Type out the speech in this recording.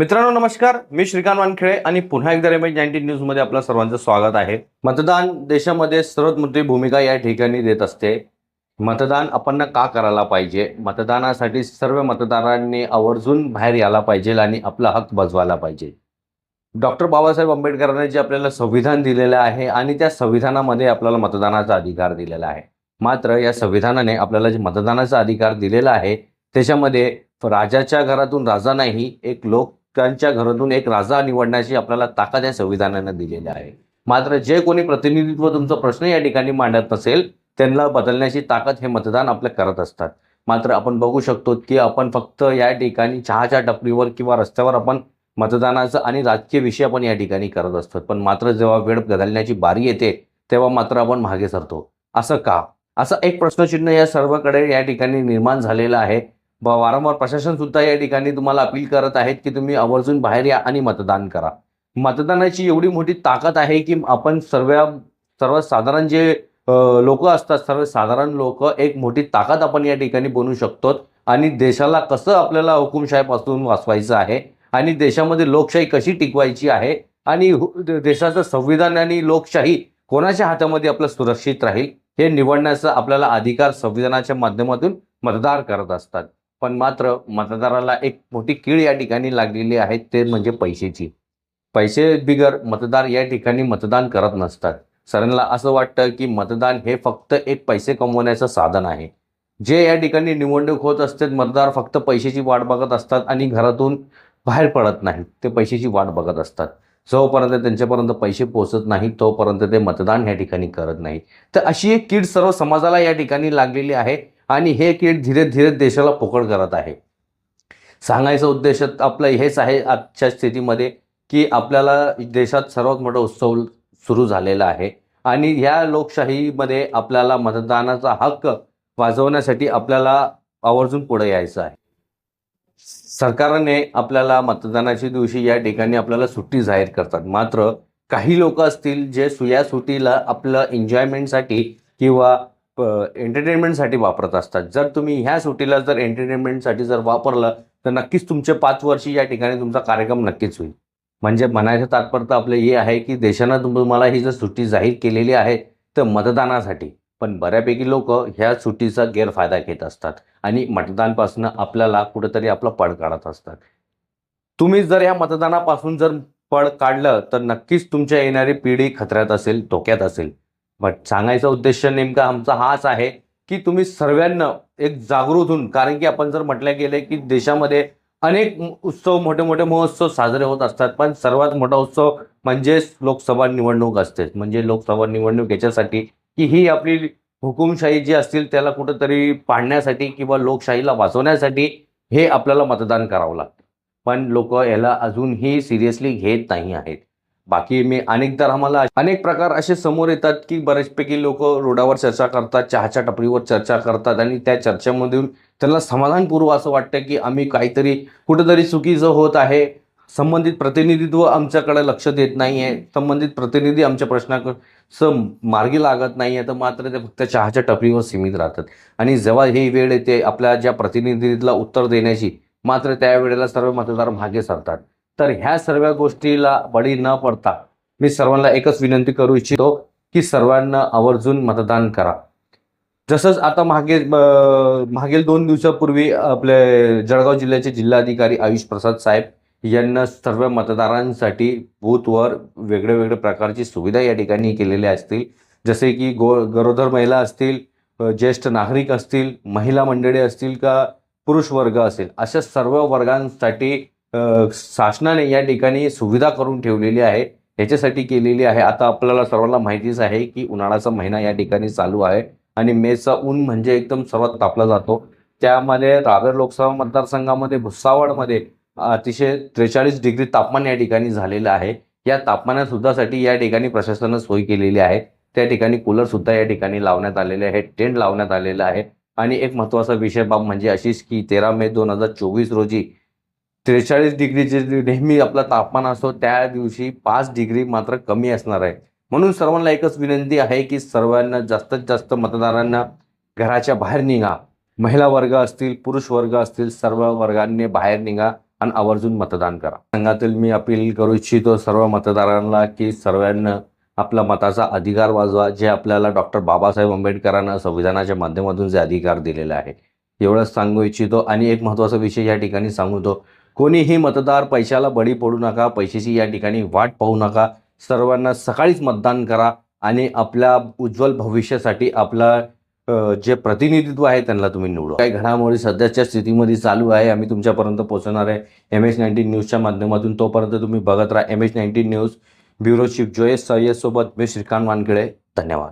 मित्रांनो नमस्कार. मी श्रीकांत वानखेळे आणि पुन्हा एकदा रेमेज नाईन्टीन न्यूजमध्ये आपलं सर्वांचं स्वागत आहे. मतदान देशामध्ये सर्वात मोठी भूमिका या ठिकाणी देत असते. मतदान आपण का करायला पाहिजे? मतदानासाठी सर्व मतदारांनी आवर्जून बाहेर यायला पाहिजे आणि आपला हक बजवायला पाहिजे. डॉक्टर बाबासाहेब आंबेडकरांनी जे आपल्याला संविधान दिलेलं आहे आणि त्या संविधानामध्ये आपल्याला मतदानाचा अधिकार दिलेला आहे. मात्र या संविधानाने आपल्याला जे मतदानाचा अधिकार दिलेला आहे त्याच्यामध्ये राजाच्या घरातून राजा नाही एक त्यांच्या घरातून एक राजा निवडण्याची आपल्याला ताकद या संविधानानं दिलेली आहे. मात्र जे कोणी प्रतिनिधित्व तुमचा प्रश्न या ठिकाणी मांडत नसेल त्यांना बदलण्याची ताकद हे मतदान आपलं करत असतात. मात्र आपण बघू शकतो की आपण फक्त या ठिकाणी चहाच्या टपरीवर किंवा रस्त्यावर आपण मतदानाचं आणि राजकीय विषय आपण या ठिकाणी करत असतो. पण मात्र जेव्हा वेळ बदलण्याची बारी येते तेव्हा मात्र आपण मागे सरतो. असं का? असं एक प्रश्नचिन्ह या सर्वकडे या ठिकाणी निर्माण झालेलं आहे. वारंवार प्रशासन सुद्धा या ठिकाणी तुम्हाला अपील करत आहेत की तुम्ही आवर्जून बाहेर या आणि मतदान करा. मतदानाची एवढी मोठी ताकद आहे की आपण सर्व सर्वसाधारण जे लोक असतात सर्वसाधारण लोक एक मोठी ताकद आपण या ठिकाणी बनवू शकतो आणि देशाला कसं आपल्याला हुकुमशाहीपासून वाचवायचं आहे आणि देशामध्ये लोकशाही कशी टिकवायची आहे आणि देशाचं संविधान आणि लोकशाही कोणाच्या हातामध्ये आपलं सुरक्षित राहील हे निवडण्याचा आपल्याला अधिकार संविधानाच्या माध्यमातून मतदार करत असतात. पण मात्र मतदाराला एक मोठी कीड या ठिकाणी लागलेली आहे ते म्हणजे पैशाची. पैसे बिगर मतदार या ठिकाणी मतदान करत नसतात. सरांना असं वाटतं की मतदान हे फक्त एक पैसे कमवण्याचं साधन आहे. जे या ठिकाणी निवडणूक होत असते मतदार फक्त पैशाची वाट बघत असतात आणि घरातून बाहेर पडत नाहीत. ते पैशाची वाट बघत असतात. जोपर्यंत त्यांच्यापर्यंत पैसे पोहोचत नाही तोपर्यंत ते मतदान या ठिकाणी करत नाही तर अशी एक कीड सर्व समाजाला या ठिकाणी लागलेली आहे. आणि हे कीड धीरे धीरे देशाला पोकळ करत आहे. सांगायचा उद्देश आपलं हेच आहे आजच्या स्थितीमध्ये की आपल्याला देशात सर्वात मोठा उत्सव सुरू झालेला आहे. आणि ह्या लोकशाहीमध्ये आपल्याला मतदानाचा हक्क वाजवण्यासाठी आपल्याला आवर्जून पुढे यायचं आहे. सरकारने आपल्याला मतदानाच्या दिवशी या ठिकाणी आपल्याला सुट्टी जाहीर करतात. मात्र काही लोक असतील जे सुया सुट्टीला आपलं एन्जॉयमेंटसाठी किंवा एंटरटेनमेंटसाठी वापरत असतात. जर तुम्ही ह्या सुट्टीला जर एंटरटेनमेंटसाठी जर वापरलं तर नक्कीच तुमचे पाच वर्षी या ठिकाणी तुमचा कार्यक्रम नक्कीच होईल. म्हणजे म्हणायचं तात्पर्य आपलं हे आहे की देशानं तुम्हाला ही जर सुट्टी जाहीर केलेली आहे तर मतदानासाठी. पण बऱ्यापैकी लोक ह्या सुट्टीचा गैरफायदा घेत असतात आणि मतदानपासून आपल्याला कुठेतरी आपला पळ काढत असतात. तुम्ही जर या मतदानापासून जर पळ काढलं तर नक्कीच तुमच्या येणारी पिढी खतऱ्यात असेल धोक्यात असेल. बट सांगायचा उद्देश नेमका आमचा हाच आहे की तुम्ही सर्वांना एक जागृत होऊन कारण की आपण जर म्हटलं गेले की देशामध्ये अनेक उत्सव मोठे मोठे महोत्सव साजरे होत असतात पण सर्वात मोठा उत्सव म्हणजेच लोकसभा निवडणूक असते. म्हणजे लोकसभा निवडणूक याच्यासाठी की ही आपली हुकुमशाही जी असतील त्याला कुठंतरी पाडण्यासाठी किंवा लोकशाहीला वाचवण्यासाठी हे आपल्याला मतदान करावं लागतं. पण लोक याला अजूनही सिरियसली घेत नाही आहेत. बाकी मी अनेकदा आम्हाला अनेक प्रकार असे समोर येतात की बरेचपैकी लोक रोडावर चर्चा करतात चहाच्या टपरीवर चर्चा करतात आणि त्या चर्चेमधून त्यांना समाधानपूर्व असं वाटतं की आम्ही काहीतरी कुठंतरी चुकीचं होत आहे. संबंधित प्रतिनिधित्व आमच्याकडे लक्ष देत नाही आहे संबंधित प्रतिनिधी आमच्या प्रश्नाकडं मार्गी लागत नाही आहे तर मात्र ते फक्त चहाच्या टपरीवर सीमित राहतात. आणि जेव्हा ही वेळ येते आपल्या ज्या प्रतिनिधीला उत्तर देण्याची मात्र त्यावेळेला सर्व मतदार मागे सरतात. तर ह्या सर्व गोष्टीला बळी न पडता मी सर्वांना एकच विनंती करू इच्छितो की सर्वांना आवर्जून मतदान करा. जसंच आता मागे मागील दोन दिवसापूर्वी आपले जळगाव जिल्ह्याचे जिल्हाधिकारी आयुष प्रसाद साहेब यांना सर्व मतदारांसाठी बूथवर वेगळे वेगळे प्रकारची सुविधा या ठिकाणी केलेल्या असतील. जसे की गो गरोदर महिला असतील ज्येष्ठ नागरिक असतील महिला मंडळी असतील का पुरुष वर्ग असेल अशा सर्व वर्गांसाठी शासनाने या ठिकाणी सुविधा करून ठेवलेली आहे. याच्यासाठी केलेली आहे. आता आपल्याला सर्वांना माहितीच आहे की उन्हाळ्याचा महिना या ठिकाणी चालू आहे आणि मेचा ऊन म्हणजे एकदम सर्वात तापला जातो. त्यामध्ये रावेर लोकसभा मतदारसंघामध्ये भुसावळमध्ये अतिशय त्रेचाळीस डिग्री तापमान या ठिकाणी झालेलं आहे. या तापमानासुद्धासाठी या ठिकाणी प्रशासनानं सोय केलेली आहे. त्या ठिकाणी कूलर सुद्धा या ठिकाणी लावण्यात आलेले आहे टेंट लावण्यात आलेलं आहे. आणि एक महत्त्वाचा विषय बाब म्हणजे अशीच की तेरा मे दोन हजार चोवीस रोजी त्रेचाळीस डिग्रीचे नेहमी आपला तापमान असतो त्या दिवशी पाच डिग्री मात्र कमी असणार आहे. म्हणून सर्वांना एकच विनंती आहे की सर्वांना जास्तीत जास्त मतदारांना घराच्या बाहेर निघा. महिला वर्ग असतील पुरुष वर्ग असतील सर्व वर्गांनी बाहेर निघा आणि आवर्जून मतदान करा. संघातील मी अपील करू इच्छितो सर्व मतदारांना की सर्वांना आपला मताचा अधिकार वाजवा जे आपल्याला डॉक्टर बाबासाहेब आंबेडकरांना संविधानाच्या माध्यमातून जे अधिकार दिलेले आहे. एवढंच सांगू इच्छितो आणि एक महत्त्वाचा विषय या ठिकाणी सांगतो कोणीही मतदार पैशाला बळी पडू नका पैशाची या ठिकाणी वाट पाहू नका. सर्वांना सकाळीच मतदान करा आणि आपल्या उज्ज्वल भविष्यासाठी आपला जे प्रतिनिधित्व आहे त्यांना तुम्ही निवडा. काही घडामोडी सध्याच्या स्थितीमध्ये चालू आहे. आम्ही तुमच्यापर्यंत पोहोचणार आहे. एम एच नाईन्टीन न्यूजच्या माध्यमातून तोपर्यंत तुम्ही बघत राहा. M H nineteen news bureau chief Joyce सय्यदसोबत मी श्रीकांत वानखेडे. धन्यवाद.